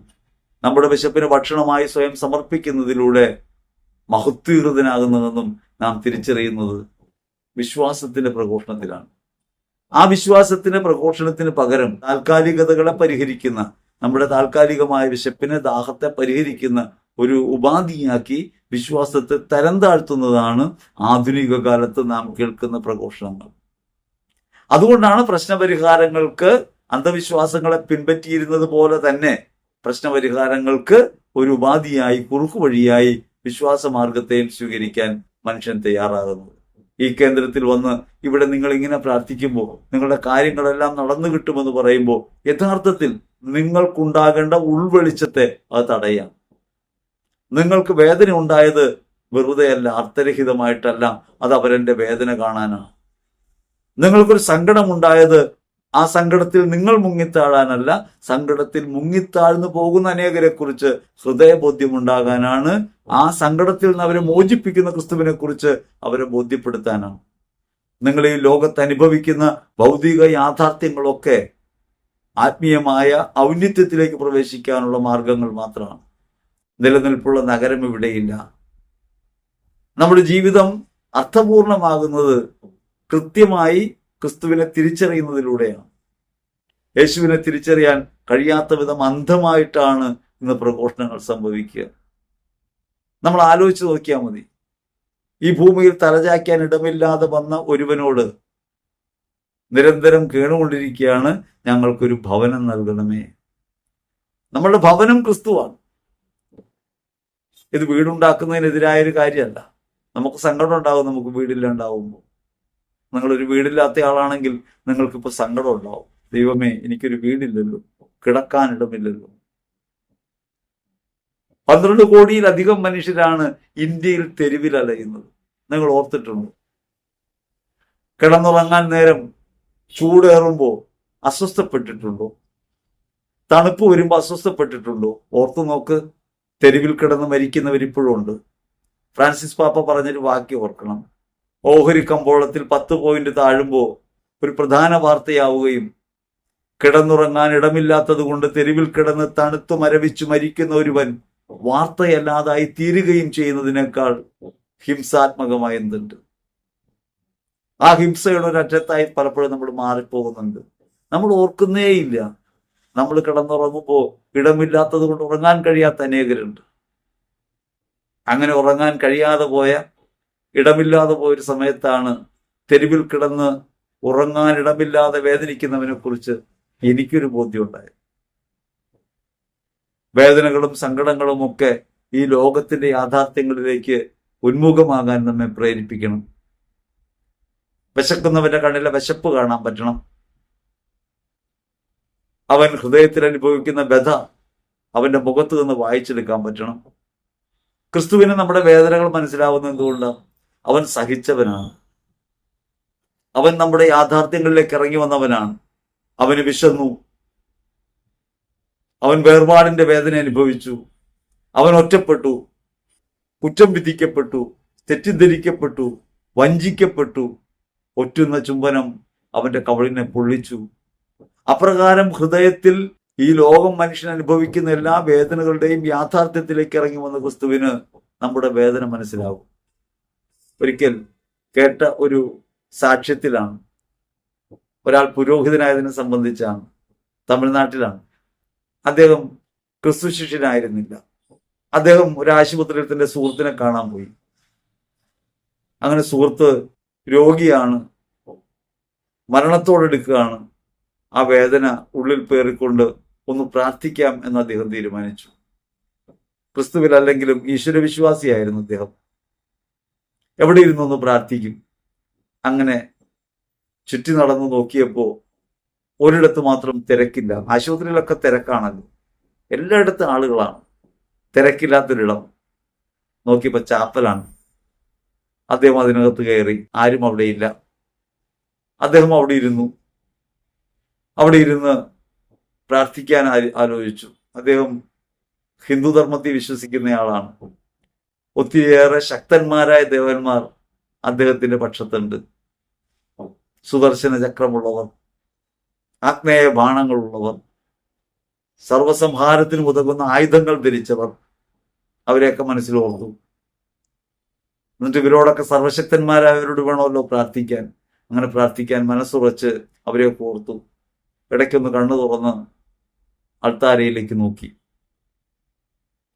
നമ്മുടെ വിശപ്പിന് ഭക്ഷണമായി സ്വയം സമർപ്പിക്കുന്നതിലൂടെ മഹത്വീകൃതനാകുന്നതെന്നും നാം തിരിച്ചറിയുന്നത് വിശ്വാസത്തിന്റെ പ്രഘോഷണത്തിലാണ്. ആ വിശ്വാസത്തിന്റെ പ്രഘോഷണത്തിന് പകരം താൽക്കാലികതകളെ പരിഹരിക്കുന്ന നമ്മുടെ താൽക്കാലികമായ വിശപ്പിനെ ദാഹത്തെ പരിഹരിക്കുന്ന ഒരു ഉപാധിയാക്കി വിശ്വാസത്തെ തരം താഴ്ത്തുന്നതാണ് ആധുനിക കാലത്ത് നാം കേൾക്കുന്ന പ്രഘോഷണങ്ങൾ. അതുകൊണ്ടാണ് പ്രശ്നപരിഹാരങ്ങൾക്ക് അന്ധവിശ്വാസങ്ങളെ പിൻപറ്റിയിരുന്നത് പോലെ തന്നെ പ്രശ്നപരിഹാരങ്ങൾക്ക് ഒരു ഉപാധിയായി കുറുക്കു വഴിയായി വിശ്വാസമാർഗത്തെയും സ്വീകരിക്കാൻ മനുഷ്യൻ തയ്യാറാകുന്നത് ഈ കേന്ദ്രത്തിൽ വന്ന് ഇവിടെ നിങ്ങൾ ഇങ്ങനെ പ്രാർത്ഥിക്കുമ്പോൾ നിങ്ങളുടെ കാര്യങ്ങളെല്ലാം നടന്നു കിട്ടുമെന്ന് പറയുമ്പോൾ യഥാർത്ഥത്തിൽ നിങ്ങൾക്കുണ്ടാകേണ്ട ഉൾവെളിച്ചത്തെ അത് തടയാം. നിങ്ങൾക്ക് വേദന ഉണ്ടായത് വെറുതെയല്ല അർത്ഥരഹിതമായിട്ടല്ല അത് അവരെ വേദന കാണാനാണ് നിങ്ങൾക്കൊരു സങ്കടമുണ്ടായത് ആ സങ്കടത്തിൽ നിങ്ങൾ മുങ്ങിത്താഴാനല്ല സങ്കടത്തിൽ മുങ്ങിത്താഴ്ന്നു പോകുന്ന അനേകരെ കുറിച്ച് ഹൃദയബോധ്യമുണ്ടാകാനാണ്. ആ സങ്കടത്തിൽ നിന്ന് അവരെ മോചിപ്പിക്കുന്ന ക്രിസ്തുവിനെ കുറിച്ച് അവരെ ബോധ്യപ്പെടുത്താനാണ് നിങ്ങൾ ഈ ലോകത്ത് അനുഭവിക്കുന്ന ഭൗതിക യാഥാർത്ഥ്യങ്ങളൊക്കെ ആത്മീയമായ ഔന്നിത്യത്തിലേക്ക് പ്രവേശിക്കാനുള്ള മാർഗങ്ങൾ മാത്രമാണ്. നിലനിൽപ്പുള്ള നഗരം ഇവിടെയില്ല. നമ്മുടെ ജീവിതം അർത്ഥപൂർണമാകുന്നത് കൃത്യമായി ക്രിസ്തുവിനെ തിരിച്ചറിയുന്നതിലൂടെയാണ്. യേശുവിനെ തിരിച്ചറിയാൻ കഴിയാത്ത വിധം അന്ധമായിട്ടാണ് ഇന്ന് പ്രഘോഷണങ്ങൾ സംഭവിക്കുക. നമ്മൾ ആലോചിച്ച് നോക്കിയാൽ മതി. ഈ ഭൂമിയിൽ തലചായ്ക്കാൻ ഇടമില്ലാതെ വന്ന ഒരുവനോട് നിരന്തരം കേണുകൊണ്ടിരിക്കുകയാണ് ഞങ്ങൾക്കൊരു ഭവനം നൽകണമേ. നമ്മളുടെ ഭവനം ക്രിസ്തുവാണ്. ഇത് വീടുണ്ടാക്കുന്നതിനെതിരായ ഒരു കാര്യമല്ല. നമുക്ക് സങ്കടം ഉണ്ടാകും നമുക്ക് വീടില്ലാണ്ടാവുമ്പോൾ നിങ്ങളൊരു വീടില്ലാത്ത ആളാണെങ്കിൽ നിങ്ങൾക്കിപ്പോൾ സങ്കടം ഉണ്ടാവും. ദൈവമേ എനിക്കൊരു വീടില്ലല്ലോ. കിടക്കാനിടമില്ലല്ലോ. പന്ത്രണ്ട് കോടിയിലധികം മനുഷ്യരാണ് ഇന്ത്യയിൽ തെരുവിൽ അലയുന്നത്. നിങ്ങൾ ഓർത്തിട്ടുണ്ട്? കിടന്നുറങ്ങാൻ നേരം ചൂടേറുമ്പോൾ അസ്വസ്ഥപ്പെട്ടിട്ടുണ്ടോ? തണുപ്പ് വരുമ്പോൾ അസ്വസ്ഥപ്പെട്ടിട്ടുണ്ടോ? ഓർത്തു നോക്ക്. തെരുവിൽ കിടന്ന് മരിക്കുന്നവരിപ്പോഴും ഉണ്ട്. ഫ്രാൻസിസ് പാപ്പ പറഞ്ഞൊരു വാക്യം ഓർക്കണം. ഓഹരി കമ്പോളത്തിൽ പത്ത് പോയിന്റ് താഴുമ്പോൾ ഒരു പ്രധാന വാർത്തയാവുകയും കിടന്നുറങ്ങാൻ ഇടമില്ലാത്തത് കൊണ്ട് തെരുവിൽ കിടന്ന് തണുത്തു മരവിച്ചു മരിക്കുന്ന ഒരുവൻ വാർത്തയല്ലാതായി തീരുകയും ചെയ്യുന്നതിനേക്കാൾ ഹിംസാത്മകമായ എന്തുണ്ട്? ആ ഹിംസയുടെ ഒരറ്റത്തായി പലപ്പോഴും നമ്മൾ മാറിപ്പോകുന്നുണ്ട്. നമ്മൾ ഓർക്കുന്നേയില്ല. നമ്മൾ കിടന്നുറങ്ങുമ്പോൾ ഇടമില്ലാത്തത് കൊണ്ട് ഉറങ്ങാൻ കഴിയാത്ത അനേകരുണ്ട്. അങ്ങനെ ഉറങ്ങാൻ കഴിയാതെ പോയ ഇടമില്ലാതെ പോയൊരു സമയത്താണ് തെരുവിൽ കിടന്ന് ഉറങ്ങാൻ ഇടമില്ലാതെ വേദനിക്കുന്നവനെ കുറിച്ച് എനിക്കൊരു ബോധ്യം ഉണ്ടായി വേദനകളും സങ്കടങ്ങളും ഒക്കെ ഈ ലോകത്തിന്റെ യാഥാർത്ഥ്യങ്ങളിലേക്ക് ഉന്മുഖമാകാൻ നമ്മെ പ്രേരിപ്പിക്കണം. വിശക്കുന്നവന്റെ കണ്ണിലെ വിശപ്പ് കാണാൻ പറ്റണം. അവൻ ഹൃദയത്തിൽ അനുഭവിക്കുന്ന വ്യഥ അവന്റെ മുഖത്ത് നിന്ന് വായിച്ചെടുക്കാൻ പറ്റണം. ക്രിസ്തുവിന് നമ്മുടെ വേദനകൾ മനസ്സിലാവുന്നത് എന്തുകൊണ്ട് അവൻ സഹിച്ചവനാണ്. അവൻ നമ്മുടെ യാഥാർത്ഥ്യങ്ങളിലേക്ക് ഇറങ്ങി വന്നവനാണ്. അവന് വിശന്നു. അവൻ വേർപാടിന്റെ വേദന അനുഭവിച്ചു. അവൻ ഒറ്റപ്പെട്ടു. കുറ്റം വിധിക്കപ്പെട്ടു. തെറ്റിദ്ധരിക്കപ്പെട്ടു. വഞ്ചിക്കപ്പെട്ടു. ഒറ്റുന്ന ചുംബനം അവന്റെ കവളിനെ പൊള്ളിച്ചു. അപ്രകാരം ഹൃദയത്തിൽ ഈ ലോകം മനുഷ്യൻ അനുഭവിക്കുന്ന എല്ലാ വേദനകളുടെയും യാഥാർത്ഥ്യത്തിലേക്ക് ഇറങ്ങി വന്ന ക്രിസ്തുവിന് നമ്മുടെ വേദന മനസ്സിലാവും. ഒരിക്കൽ കേട്ട ഒരു സാക്ഷ്യത്തിലാണ്. ഒരാൾ പുരോഹിതനായതിനെ സംബന്ധിച്ചാണ്. തമിഴ്നാട്ടിലാണ്. അദ്ദേഹം ക്രിസ്തു ശിഷ്യനായിരുന്നില്ല. അദ്ദേഹം ഒരു ആശുപത്രിയിൽ തന്റെ സുഹൃത്തിനെ കാണാൻ പോയി. അങ്ങനെ സുഹൃത്ത് രോഗിയാണ്. മരണത്തോടെടുക്കുകയാണ്. ആ വേദന ഉള്ളിൽ പേറിക്കൊണ്ട് ഒന്ന് പ്രാർത്ഥിക്കാം എന്ന് അദ്ദേഹം തീരുമാനിച്ചു. ക്രിസ്തുവിൽ അല്ലെങ്കിലും ഈശ്വരവിശ്വാസിയായിരുന്നു അദ്ദേഹം. എവിടെ ഇരുന്നു ഒന്ന് പ്രാർത്ഥിക്കും? അങ്ങനെ ചുറ്റി നടന്നു നോക്കിയപ്പോൾ ഒരിടത്ത് മാത്രം തിരക്കില്ല. ആശുപത്രിയിലൊക്കെ തിരക്കാണല്ലോ. എല്ലായിടത്തും ആളുകളാണ്. തിരക്കില്ലാത്തൊരിടം. നോക്കിയപ്പോൾ ചാപ്പലാണ്. അദ്ദേഹം അതിനകത്ത് കയറി. ആരും അവിടെയില്ല. അദ്ദേഹം അവിടെ ഇരുന്നു. അവിടെ ഇരുന്ന് പ്രാർത്ഥിക്കാൻ ആലോചിച്ചു. അദ്ദേഹം ഹിന്ദു ധർമ്മത്തിൽ വിശ്വസിക്കുന്നയാളാണ് ഒത്തിരിയേറെ ശക്തന്മാരായ ദേവന്മാർ അദ്ദേഹത്തിന്റെ പക്ഷത്തുണ്ട്. സുദർശന ചക്രമുള്ളവർ ആഗ്നേയ ബാണങ്ങളുള്ളവർ സർവസംഹാരത്തിന് ഉതകുന്ന ആയുധങ്ങൾ ധരിച്ചവർ അവരെയൊക്കെ മനസ്സിൽ ഓർത്തു. എന്നിട്ട് ഇവരോടൊക്കെ സർവശക്തന്മാരായവരോട് വേണമല്ലോ പ്രാർത്ഥിക്കാൻ. അങ്ങനെ പ്രാർത്ഥിക്കാൻ മനസ്സുറച്ച് അവരെയൊക്കെ ഓർത്തു. ഇടയ്ക്കൊന്ന് കണ്ണു തുറന്ന് അൾത്താരയിലേക്ക് നോക്കി.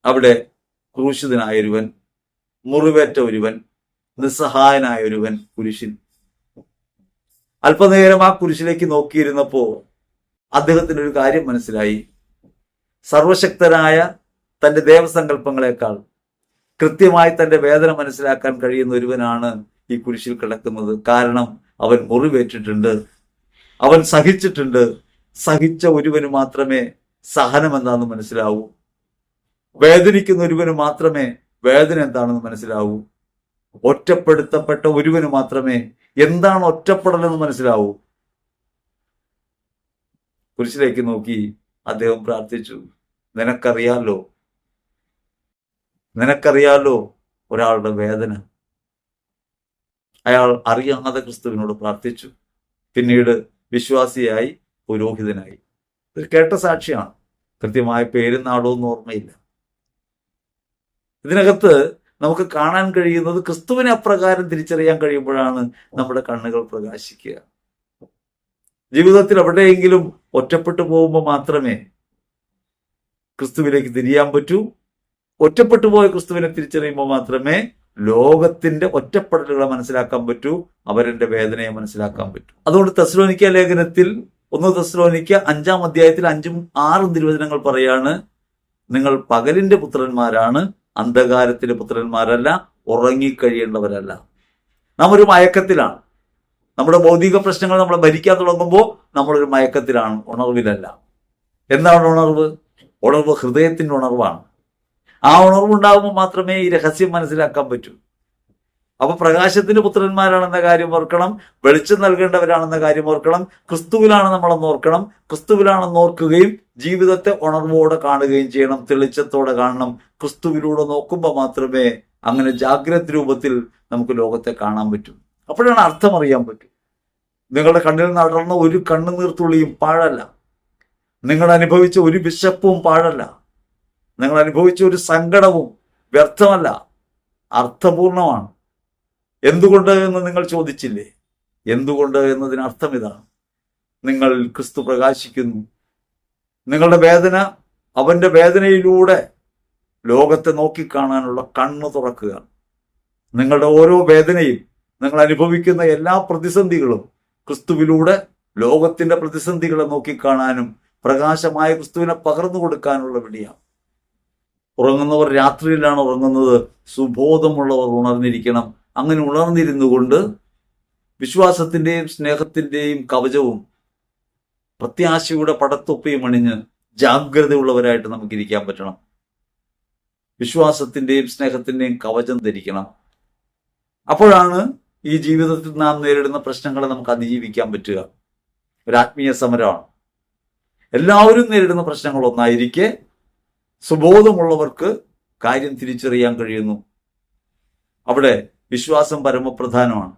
അവിടെ ക്രൂശിതനായ ഒരുവൻ മുറിവേറ്റ ഒരുവൻ നിസ്സഹായനായ ഒരുവൻ അല്പനേരം ആ കുരിശിലേക്ക് നോക്കിയിരുന്നപ്പോ അദ്ദേഹത്തിന് ഒരു കാര്യം മനസ്സിലായി. സർവശക്തനായ തന്റെ ദേവസങ്കല്പങ്ങളെക്കാൾ കൃത്യമായി തന്റെ വേദന മനസ്സിലാക്കാൻ കഴിയുന്ന ഒരുവനാണ് ഈ കുരിശിൽ കിടക്കുന്നത്. കാരണം അവൻ മുറിവേറ്റിട്ടുണ്ട്. അവൻ സഹിച്ചിട്ടുണ്ട്. സഹിച്ച ഒരുവന് മാത്രമേ സഹനം എന്താണെന്ന് മനസ്സിലാവൂ. വേദനിക്കുന്ന ഒരുവന് മാത്രമേ വേദന എന്താണെന്ന് മനസ്സിലാവൂ. ഒറ്റപ്പെടുത്തപ്പെട്ട ഒരുവന് മാത്രമേ എന്താണ് ഒറ്റപ്പെടലെന്ന് മനസ്സിലാവൂ. കുരിശിലേക്ക് നോക്കി അദ്ദേഹം പ്രാർത്ഥിച്ചു നിനക്കറിയാലോ നിനക്കറിയാലോ ഒരാളുടെ വേദന? അയാൾ അറിയാതെ ക്രിസ്തുവിനോട് പ്രാർത്ഥിച്ചു. പിന്നീട് വിശ്വാസിയായി പുരോഹിതനായി. ഇത് കേട്ട സാക്ഷിയാണ്. കൃത്യമായ പേരും നാടൊന്നും ഓർമ്മയില്ല. ഇതിനകത്ത് നമുക്ക് കാണാൻ കഴിയുന്നത് ക്രിസ്തുവിനെ അപ്രകാരം തിരിച്ചറിയാൻ കഴിയുമ്പോഴാണ് നമ്മുടെ കണ്ണുകൾ പ്രകാശിക്കുക. ജീവിതത്തിൽ എവിടെയെങ്കിലും ഒറ്റപ്പെട്ടു പോകുമ്പോൾ മാത്രമേ ക്രിസ്തുവിലേക്ക് തിരിയാൻ പറ്റൂ. ഒറ്റപ്പെട്ടു പോയ ക്രിസ്തുവിനെ തിരിച്ചറിയുമ്പോൾ മാത്രമേ ലോകത്തിന്റെ ഒറ്റപ്പെടലുകളെ മനസ്സിലാക്കാൻ പറ്റൂ അവരുടെ വേദനയെ മനസ്സിലാക്കാൻ പറ്റൂ. അതുകൊണ്ട് തെസ്ലോനിക്ക ലേഖനത്തിൽ ഒന്ന് തെസ്ലോനിക്ക അഞ്ചാം അധ്യായത്തിൽ അഞ്ചും ആറും തിരുവചനങ്ങൾ പറയാണ് നിങ്ങൾ പകലിന്റെ പുത്രന്മാരാണ് അന്ധകാരത്തിന്റെ പുത്രന്മാരല്ല ഉറങ്ങിക്കഴിയേണ്ടവരല്ല. നാം ഒരു മയക്കത്തിലാണ്. നമ്മുടെ ഭൗതിക പ്രശ്നങ്ങൾ നമ്മൾ ഭരിക്കാൻ തുടങ്ങുമ്പോൾ നമ്മളൊരു മയക്കത്തിലാണ് ഉണർവിലല്ല. എന്താണ് ഉണർവ്? ഉണർവ് ഹൃദയത്തിന്റെ ഉണർവാണ്. ആ ഉണർവുണ്ടാകുമ്പോൾ മാത്രമേ ഈ രഹസ്യം മനസ്സിലാക്കാൻ പറ്റൂ. അപ്പൊ പ്രകാശത്തിന്റെ പുത്രന്മാരാണെന്ന കാര്യം ഓർക്കണം വെളിച്ചം നൽകേണ്ടവരാണെന്ന കാര്യം ഓർക്കണം ക്രിസ്തുവിലാണ് നമ്മളെന്ന് ഓർക്കണം ക്രിസ്തുവിലാണെന്ന് ഓർക്കുകയും ജീവിതത്തെ ഉണർവോടെ കാണുകയും ചെയ്യണം തെളിച്ചത്തോടെ കാണണം. ക്രിസ്തുവിലൂടെ നോക്കുമ്പോൾ മാത്രമേ അങ്ങനെ ജാഗ്രത രൂപത്തിൽ നമുക്ക് ലോകത്തെ കാണാൻ പറ്റൂ. അപ്പോഴാണ് അർത്ഥം അറിയാൻ പറ്റും. നിങ്ങളുടെ കണ്ണിൽ നടന്ന ഒരു കണ്ണുനീർത്തുള്ളിയും പാഴല്ല. നിങ്ങൾ അനുഭവിച്ച ഒരു വിശപ്പും പാഴല്ല. നിങ്ങൾ അനുഭവിച്ച ഒരു സങ്കടവും വ്യർത്ഥമല്ല അർത്ഥപൂർണമാണ്. എന്തുകൊണ്ട് എന്ന് നിങ്ങൾ ചോദിച്ചില്ലേ? എന്തുകൊണ്ട് എന്നതിനർത്ഥം ഇതാണ് നിങ്ങൾ ക്രിസ്തു പ്രകാശിക്കുന്നു. നിങ്ങളുടെ വേദന അവന്റെ വേദനയിലൂടെ ലോകത്തെ നോക്കിക്കാണാനുള്ള കണ്ണ് തുറക്കുക നിങ്ങളുടെ ഓരോ വേദനയും നിങ്ങൾ അനുഭവിക്കുന്ന എല്ലാ പ്രതിസന്ധികളും ക്രിസ്തുവിലൂടെ ലോകത്തിന്റെ പ്രതിസന്ധികളെ നോക്കിക്കാണാനും പ്രകാശമായ ക്രിസ്തുവിനെ പകർന്നു കൊടുക്കാനുള്ള വിളിയാണ്. ഉറങ്ങുന്നവർ രാത്രിയിലാണ് ഉറങ്ങുന്നത്. സുബോധമുള്ളവർ ഉണർന്നിരിക്കണം. അങ്ങനെ ഉണർന്നിരുന്നു കൊണ്ട് വിശ്വാസത്തിന്റെയും സ്നേഹത്തിന്റെയും കവചവും പ്രത്യാശയുടെ പടത്തൊപ്പയും അണിഞ്ഞ് ജാഗ്രതയുള്ളവരായിട്ട് നമുക്ക് ഇരിക്കാൻ പറ്റണം. വിശ്വാസത്തിന്റെയും സ്നേഹത്തിന്റെയും കവചം ധരിക്കണം. അപ്പോഴാണ് ഈ ജീവിതത്തിൽ നാം നേരിടുന്ന പ്രശ്നങ്ങളെ നമുക്ക് അതിജീവിക്കാൻ പറ്റുക. ഒരു ആത്മീയ സമരമാണ്. എല്ലാവരും നേരിടുന്ന പ്രശ്നങ്ങൾ ഒന്നായിരിക്കെ സുബോധമുള്ളവർക്ക് കാര്യം തിരിച്ചറിയാൻ കഴിയുന്നു. അവിടെ വിശ്വാസം പരമപ്രധാനമാണ്.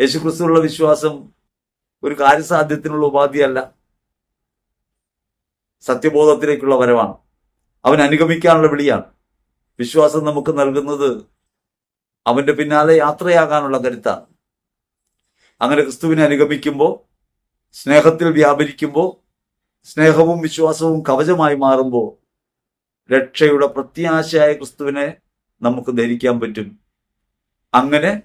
യേശുക്രിസ്തുവിലുള്ള വിശ്വാസം ഒരു കാര്യസാധ്യത്തിനുള്ള ഉപാധിയല്ല. സത്യബോധത്തിലേക്കുള്ള വരവാണ്. അവൻ അനുഗമിക്കാനുള്ള വിളിയാണ്. വിശ്വാസം നമുക്ക് നൽകുന്നത് അവന്റെ പിന്നാലെ യാത്രയാകാനുള്ള കരുത്താണ്. അങ്ങനെ ക്രിസ്തുവിനെ അനുഗമിക്കുമ്പോൾ സ്നേഹത്തിൽ വ്യാപരിക്കുമ്പോൾ സ്നേഹവും വിശ്വാസവും കവചമായി മാറുമ്പോൾ രക്ഷയുടെ പ്രത്യാശയായ ക്രിസ്തുവിനെ നമുക്ക് ധരിക്കാൻ പറ്റും. അങ്ങനെ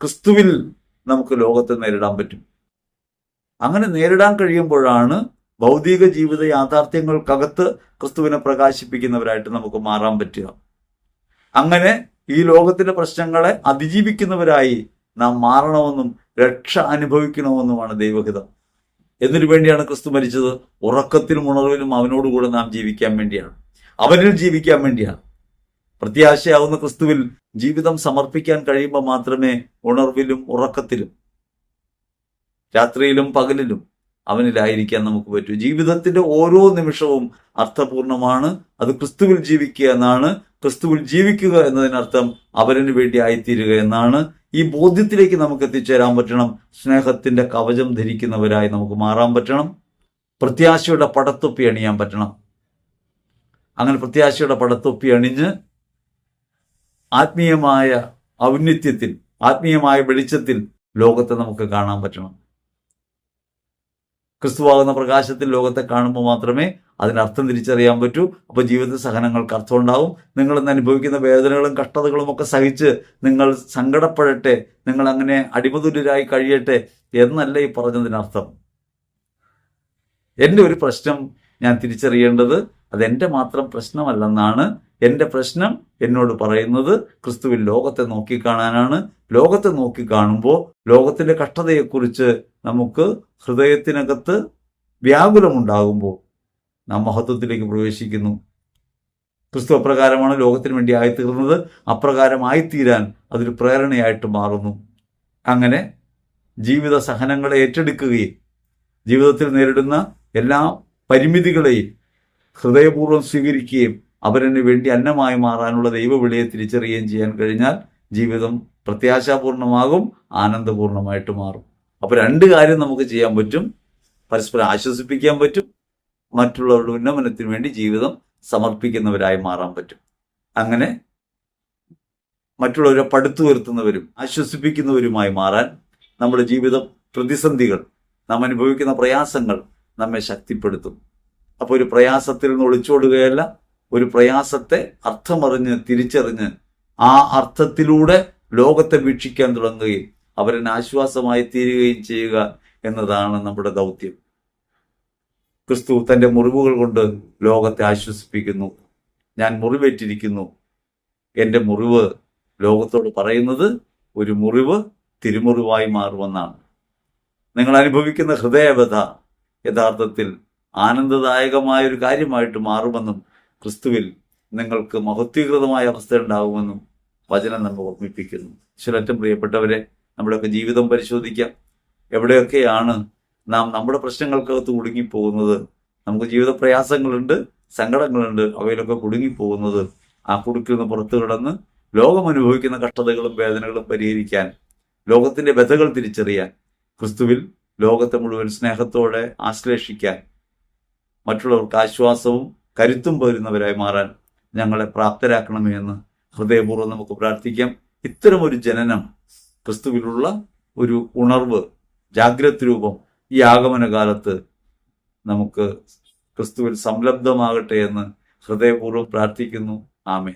ക്രിസ്തുവിൽ നമുക്ക് ലോകത്തെ നേരിടാൻ പറ്റും. അങ്ങനെ നേരിടാൻ കഴിയുമ്പോഴാണ് ഭൗതിക ജീവിത യാഥാർത്ഥ്യങ്ങൾക്കകത്ത് ക്രിസ്തുവിനെ പ്രകാശിപ്പിക്കുന്നവരായിട്ട് നമുക്ക് മാറാൻ പറ്റുക. അങ്ങനെ ഈ ലോകത്തിന്റെ പ്രശ്നങ്ങളെ അതിജീവിക്കുന്നവരായി നാം മാറണമെന്നും രക്ഷ അനുഭവിക്കണമെന്നുമാണ് ദൈവഹിതം. എന്തിനു വേണ്ടിയാണ് ക്രിസ്തു മരിച്ചത്? ഉറക്കത്തിലും ഉണർവിലും അവനോടുകൂടെ നാം ജീവിക്കാൻ വേണ്ടിയാണ്. അവനിൽ ജീവിക്കാൻ വേണ്ടിയാണ് പ്രത്യാശയാവുന്ന ക്രിസ്തുവിൽ ജീവിതം സമർപ്പിക്കാൻ കഴിയുമ്പോൾ മാത്രമേ ഉണർവിലും ഉറക്കത്തിലും രാത്രിയിലും പകലിലും അവനിലായിരിക്കാൻ നമുക്ക് പറ്റൂ. ജീവിതത്തിന്റെ ഓരോ നിമിഷവും അർത്ഥപൂർണമാണ്. അത് ക്രിസ്തുവിൽ ജീവിക്കുക എന്നാണ്. ക്രിസ്തുവിൽ ജീവിക്കുക എന്നതിനർത്ഥം അവരന് വേണ്ടി ആയിത്തീരുക എന്നാണ്. ഈ ബോധ്യത്തിലേക്ക് നമുക്ക് എത്തിച്ചേരാൻ പറ്റണം. സ്നേഹത്തിന്റെ കവചം ധരിക്കുന്നവരായി നമുക്ക് മാറാൻ പറ്റണം. പ്രത്യാശയുടെ പടത്തൊപ്പി അണിയാൻ പറ്റണം. അങ്ങനെ പ്രത്യാശയുടെ പടത്തൊപ്പി അണിഞ്ഞ് ആത്മീയമായ ഔന്നത്യത്തിൽ ആത്മീയമായ വെളിച്ചത്തിൽ ലോകത്തെ നമുക്ക് കാണാൻ പറ്റണം. ക്രിസ്തുവാകുന്ന പ്രകാശത്തിൽ ലോകത്തെ കാണുമ്പോൾ മാത്രമേ അതിനർത്ഥം തിരിച്ചറിയാൻ പറ്റൂ. അപ്പോൾ ജീവിത സഹനങ്ങൾക്ക് അർത്ഥം ഉണ്ടാവും. നിങ്ങൾ ഇന്ന് അനുഭവിക്കുന്ന വേദനകളും കഷ്ടതകളും ഒക്കെ സഹിച്ച് നിങ്ങൾ സങ്കടപ്പെടട്ടെ നിങ്ങൾ അങ്ങനെ അടിമതുരായി കഴിയട്ടെ എന്നല്ല ഈ പറഞ്ഞതിനർത്ഥം. എന്റെ ഒരു പ്രശ്നം ഞാൻ തിരിച്ചറിയേണ്ടത് അത് എന്റെ മാത്രം പ്രശ്നമല്ലെന്നാണ് എന്റെ പ്രശ്നം എന്നോട് പറയുന്നത്. ക്രിസ്തുവിൽ ലോകത്തെ നോക്കിക്കാണാനാണ് ലോകത്തെ നോക്കിക്കാണുമ്പോൾ ലോകത്തിന്റെ കഷ്ടതയെക്കുറിച്ച് നമുക്ക് ഹൃദയത്തിനകത്ത് വ്യാകുലമുണ്ടാകുമ്പോൾ നാം മഹത്വത്തിലേക്ക് പ്രവേശിക്കുന്നു. ക്രിസ്തു അപ്രകാരമാണ് ലോകത്തിന് വേണ്ടി ആയിത്തീർന്നത്. അപ്രകാരം ആയിത്തീരാൻ അതൊരു പ്രേരണയായിട്ട് മാറുന്നു. അങ്ങനെ ജീവിത സഹനങ്ങളെ ഏറ്റെടുക്കുകയും ജീവിതത്തിൽ നേരിടുന്ന എല്ലാ പരിമിതികളെയും ഹൃദയപൂർവം സ്വീകരിക്കുകയും അവരന് വേണ്ടി അന്നമായി മാറാനുള്ള ദൈവവിളിയെ തിരിച്ചറിയുകയും ചെയ്യാൻ കഴിഞ്ഞാൽ ജീവിതം പ്രത്യാശാപൂർണമാകും ആനന്ദപൂർണമായിട്ട് മാറും. അപ്പൊ രണ്ട് കാര്യം നമുക്ക് ചെയ്യാൻ പറ്റും. പരസ്പരം ആശ്വസിപ്പിക്കാൻ പറ്റും. മറ്റുള്ളവരുടെ ഉന്നമനത്തിന് വേണ്ടി ജീവിതം സമർപ്പിക്കുന്നവരായി മാറാൻ പറ്റും. അങ്ങനെ മറ്റുള്ളവരെ പടുത്തു വരുത്തുന്നവരും ആശ്വസിപ്പിക്കുന്നവരുമായി മാറാൻ നമ്മുടെ ജീവിത പ്രതിസന്ധികൾ നാം അനുഭവിക്കുന്ന പ്രയാസങ്ങൾ നമ്മെ ശക്തിപ്പെടുത്തും. അപ്പോൾ ഒരു പ്രയാസത്തിൽ നിന്ന് ഒളിച്ചോടുകയല്ല ഒരു പ്രയാസത്തെ അർത്ഥമറിഞ്ഞ് തിരിച്ചറിഞ്ഞ് ആ അർത്ഥത്തിലൂടെ ലോകത്തെ വീക്ഷിക്കാൻ തുടങ്ങുകയും അവരന് ആശ്വാസമായി തീരുകയും ചെയ്യുക എന്നതാണ് നമ്മുടെ ദൗത്യം. ക്രിസ്തു തന്റെ മുറിവുകൾ കൊണ്ട് ലോകത്തെ ആശ്വസിപ്പിക്കുന്നു. ഞാൻ മുറിവേറ്റിരിക്കുന്നു. എന്റെ മുറിവ് ലോകത്തോട് പറയുന്നത് ഒരു മുറിവ് തിരുമുറിവായി മാറുമെന്നാണ്. നിങ്ങൾ അനുഭവിക്കുന്ന ഹൃദയവത യഥാർത്ഥത്തിൽ ആനന്ദദായകമായ ഒരു കാര്യമായിട്ട് മാറുമെന്നും ക്രിസ്തുവിൽ നിങ്ങൾക്ക് മഹത്വീകൃതമായ അവസ്ഥ ഉണ്ടാകുമെന്നും വചനം നമ്മെ ഓർമ്മിപ്പിക്കുന്നു. ഈശ്വരറ്റം പ്രിയപ്പെട്ടവരെ നമ്മുടെയൊക്കെ ജീവിതം പരിശോധിക്കാം. എവിടെയൊക്കെയാണ് നാം നമ്മുടെ പ്രശ്നങ്ങൾക്കകത്ത് കുടുങ്ങിപ്പോകുന്നത്? നമുക്ക് ജീവിത പ്രയാസങ്ങളുണ്ട് സങ്കടങ്ങളുണ്ട് അവയിലൊക്കെ കുടുങ്ങിപ്പോകുന്നത്. ആ കുടുക്കിൽ നിന്ന് പുറത്തു കിടന്ന് ലോകം അനുഭവിക്കുന്ന കഷ്ടതകളും വേദനകളും പരിഹരിക്കാൻ ലോകത്തിന്റെ വ്യഥകൾ തിരിച്ചറിയാൻ ക്രിസ്തുവിൽ ലോകത്തെ മുഴുവൻ സ്നേഹത്തോടെ ആശ്ലേഷിക്കാൻ മറ്റുള്ളവർക്ക് ആശ്വാസവും കരുത്തും പകരുന്നവരായി മാറാൻ ഞങ്ങളെ പ്രാപ്തരാക്കണമേ എന്ന് ഹൃദയപൂർവം നമുക്ക് പ്രാർത്ഥിക്കാം. ഇത്തരമൊരു ജനനം ക്രിസ്തുവിലുള്ള ഒരു ഉണർവ് ജാഗ്രത രൂപം ഈ ആഗമന കാലത്ത് നമുക്ക് ക്രിസ്തുവിൽ സംലബ്ധമാകട്ടെ എന്ന് ഹൃദയപൂർവം പ്രാർത്ഥിക്കുന്നു. ആമേൻ.